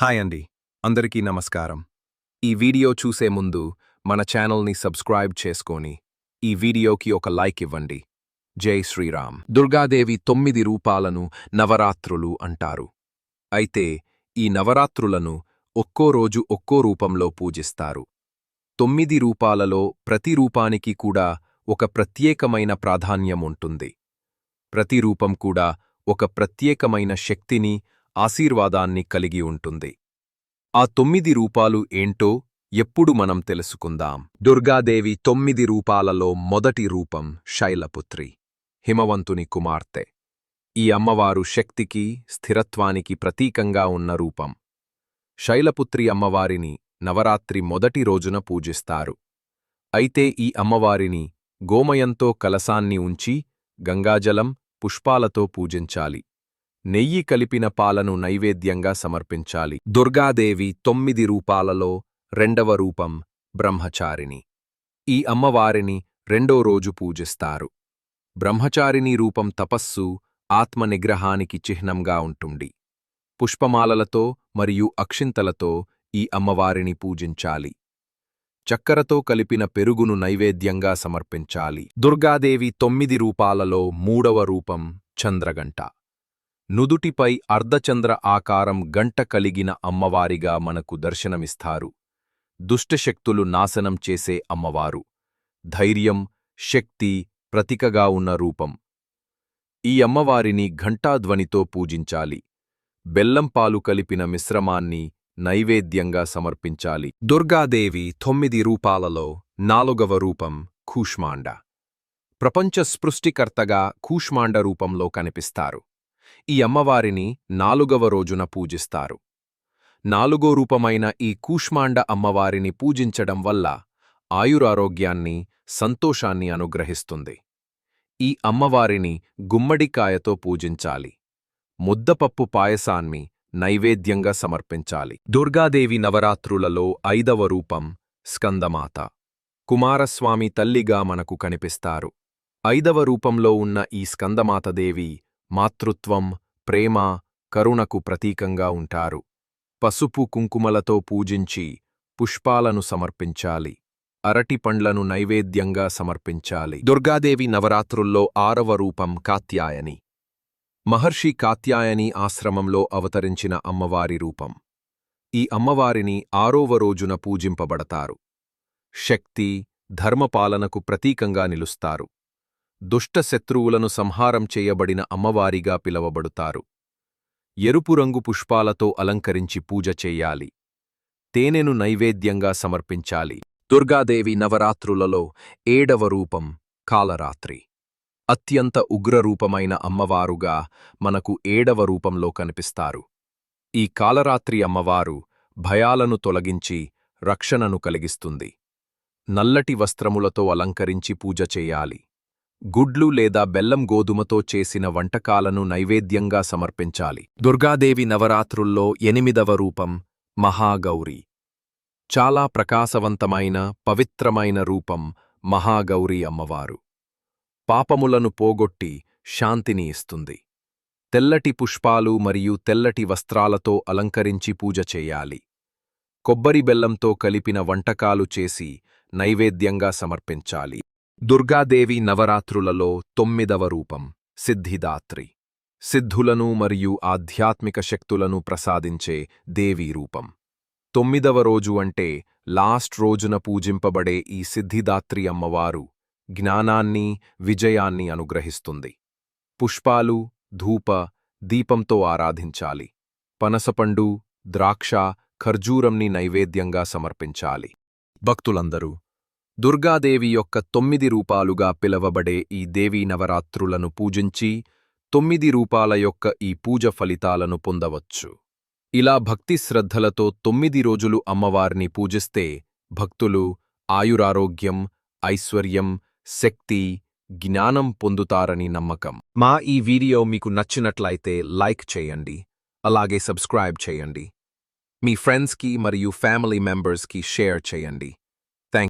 Hi అండి. అందరికీ నమస్కారం. ఈ వీడియో చూసే ముందు మన ఛానల్ని సబ్స్క్రైబ్ చేసుకొని ఈ వీడియోకి ఒక లైక్ ఇవ్వండి. జై శ్రీరామ్. దుర్గాదేవి తొమ్మిది రూపాలను నవరాత్రులు అంటారు. అయితే ఈ నవరాత్రులను ఒక్కో రోజు ఒక్కో రూపంలో పూజిస్తారు. తొమ్మిది రూపాలలో ప్రతి రూపానికి కూడా ఒక ప్రత్యేకమైన ప్రాధాన్యం ఉంటుంది. ప్రతి రూపం కూడా ఒక ప్రత్యేకమైన శక్తిని ఆశీర్వాదాన్ని కలిగి ఉంటుంది. ఆ తొమ్మిది రూపాలు ఏంటో ఎప్పుడు మనం తెలుసుకుందాం. దుర్గాదేవి తొమ్మిది రూపాలలో మొదటి రూపం శైలపుత్రి హిమవంతుని కుమార్తె. ఈ అమ్మవారు శక్తికి స్థిరత్వానికి ప్రతీకంగా ఉన్న రూపం. శైలపుత్రి అమ్మవారిని నవరాత్రి మొదటి రోజున పూజిస్తారు. అయితే ఈ అమ్మవారిని గోమయంతో కలసాన్ని ఉంచి గంగాజలం పుష్పాలతో పూజించాలి. నెయ్యి కలిపిన పాలను నైవేద్యంగా సమర్పించాలి. దుర్గాదేవి తొమ్మిది రూపాలలో రెండవ రూపం బ్రహ్మచారిణి. ఈ అమ్మవారిని రెండో రోజు పూజిస్తారు. బ్రహ్మచారిణి రూపం తపస్సు ఆత్మనిగ్రహానికి చిహ్నంగా ఉంటుంది. పుష్పమాలలతో మరియు అక్షింతలతో ఈ అమ్మవారిని పూజించాలి. చక్కెరతో కలిపిన పెరుగును నైవేద్యంగా సమర్పించాలి. దుర్గాదేవి తొమ్మిది రూపాలలో మూడవ రూపం చంద్రగంట. నుదుటిపై అర్ధచంద్ర ఆకారం గంట కలిగిన అమ్మవారిగా మనకు దర్శనమిస్తారు. దుష్టశక్తులు నాశనం చేసే అమ్మవారు. ధైర్యం శక్తి ప్రతికగా ఉన్న రూపం. ఈ అమ్మవారిని ఘంటాధ్వనితో పూజించాలి. బెల్లంపాలు కలిపిన మిశ్రమాన్ని నైవేద్యంగా సమర్పించాలి. దుర్గాదేవి తొమ్మిది రూపాలలో నాలుగవ రూపం కూష్మాండ. ప్రపంచ స్పృష్టికర్తగా కూష్మాండ రూపంలో కనిపిస్తారు. ఈ అమ్మవారిని నాలుగవ రోజున పూజిస్తారు. నాలుగో రూపమైన ఈ కూష్మాండ అమ్మవారిని పూజించడం వల్ల ఆయురారోగ్యాన్ని సంతోషాన్ని అనుగ్రహిస్తుంది. ఈ అమ్మవారిని గుమ్మడికాయతో పూజించాలి. ముద్దపప్పు పాయసాన్ని నైవేద్యంగా సమర్పించాలి. దుర్గాదేవి నవరాత్రులలో ఐదవ రూపం స్కందమాత. కుమారస్వామి తల్లిగా మనకు కనిపిస్తారు. ఐదవ రూపంలో ఉన్న ఈ స్కందమాతదేవి మాతృత్వం ప్రేమ కరుణకు ప్రతీకంగా ఉంటారు. పసుపు కుంకుమలతో పూజించి పుష్పాలను సమర్పించాలి. అరటి పండ్లను నైవేద్యంగా సమర్పించాలి. దుర్గాదేవి నవరాత్రుల్లో ఆరవ రూపం కాత్యాయని. మహర్షి కాత్యాయని ఆశ్రమంలో అవతరించిన అమ్మవారి రూపం. ఈ అమ్మవారిని ఆరోవ రోజున పూజింపబడతారు. శక్తి ధర్మపాలనకు ప్రతీకంగా నిలుస్తారు. దుష్ట శత్రువులను సంహారం చేయబడిన అమ్మవారిగా పిలవబడుతారు. ఎరుపు రంగు పుష్పాలతో అలంకరించి పూజ చేయాలి. తేనెను నైవేద్యంగా సమర్పించాలి. దుర్గాదేవి నవరాత్రులలో ఏడవ రూపం కాలరాత్రి. అత్యంత ఉగ్రరూపమైన అమ్మవారుగా మనకు ఏడవ రూపంలో కనిపిస్తారు. ఈ కాలరాత్రి అమ్మవారు భయాలను తొలగించి రక్షణను కలిగిస్తుంది. నల్లటి వస్త్రములతో అలంకరించి పూజ చేయాలి. గుడ్లు లేదా బెల్లం గోధుమతో చేసిన వంటకాలను నైవేద్యంగా సమర్పించాలి. దుర్గాదేవి నవరాత్రుల్లో ఎనిమిదవ రూపం మహాగౌరి. చాలా ప్రకాశవంతమైన పవిత్రమైన రూపం మహాగౌరీ అమ్మవారు. పాపములను పోగొట్టి శాంతిని ఇస్తుంది. తెల్లటి పుష్పాలు మరియు తెల్లటి వస్త్రాలతో అలంకరించి పూజ చేయాలి. కొబ్బరి బెల్లంతో కలిపిన వంటకాలు చేసి నైవేద్యంగా సమర్పించాలి. దుర్గాదేవి నవరాత్రులలో తొమ్మిదవ రూపం సిద్ధిదాత్రి. సిద్ధులను మరియు ఆధ్యాత్మిక శక్తులను ప్రసాదించే దేవీ రూపం. తొమ్మిదవ రోజు అంటే లాస్ట్ రోజున పూజింపబడే ఈ సిద్ధిదాత్రి అమ్మవారు జ్ఞానాన్ని విజయాన్ని అనుగ్రహిస్తుంది. పుష్పాలు ధూప దీపంతో ఆరాధించాలి. పనసపండు ద్రాక్ష ఖర్జూరంని నైవేద్యంగా సమర్పించాలి. భక్తులందరూ దుర్గాదేవి యొక్క తొమ్మిది రూపాలుగా పిలవబడే ఈ దేవీ నవరాత్రులను పూజించి తొమ్మిది రూపాల యొక్క ఈ పూజ ఫలితాలను పొందవచ్చు. ఇలా భక్తి శ్రద్ధలతో తొమ్మిది రోజులు అమ్మవారిని పూజిస్తే భక్తులు ఆయురారోగ్యం ఐశ్వర్యం శక్తి జ్ఞానం పొందుతారని నమ్మకం. మా ఈ వీడియో మీకు నచ్చినట్లయితే లైక్ చేయండి అలాగే సబ్స్క్రైబ్ చేయండి. మీ ఫ్రెండ్స్కి మరియు ఫ్యామిలీ మెంబర్స్కి షేర్ చేయండి.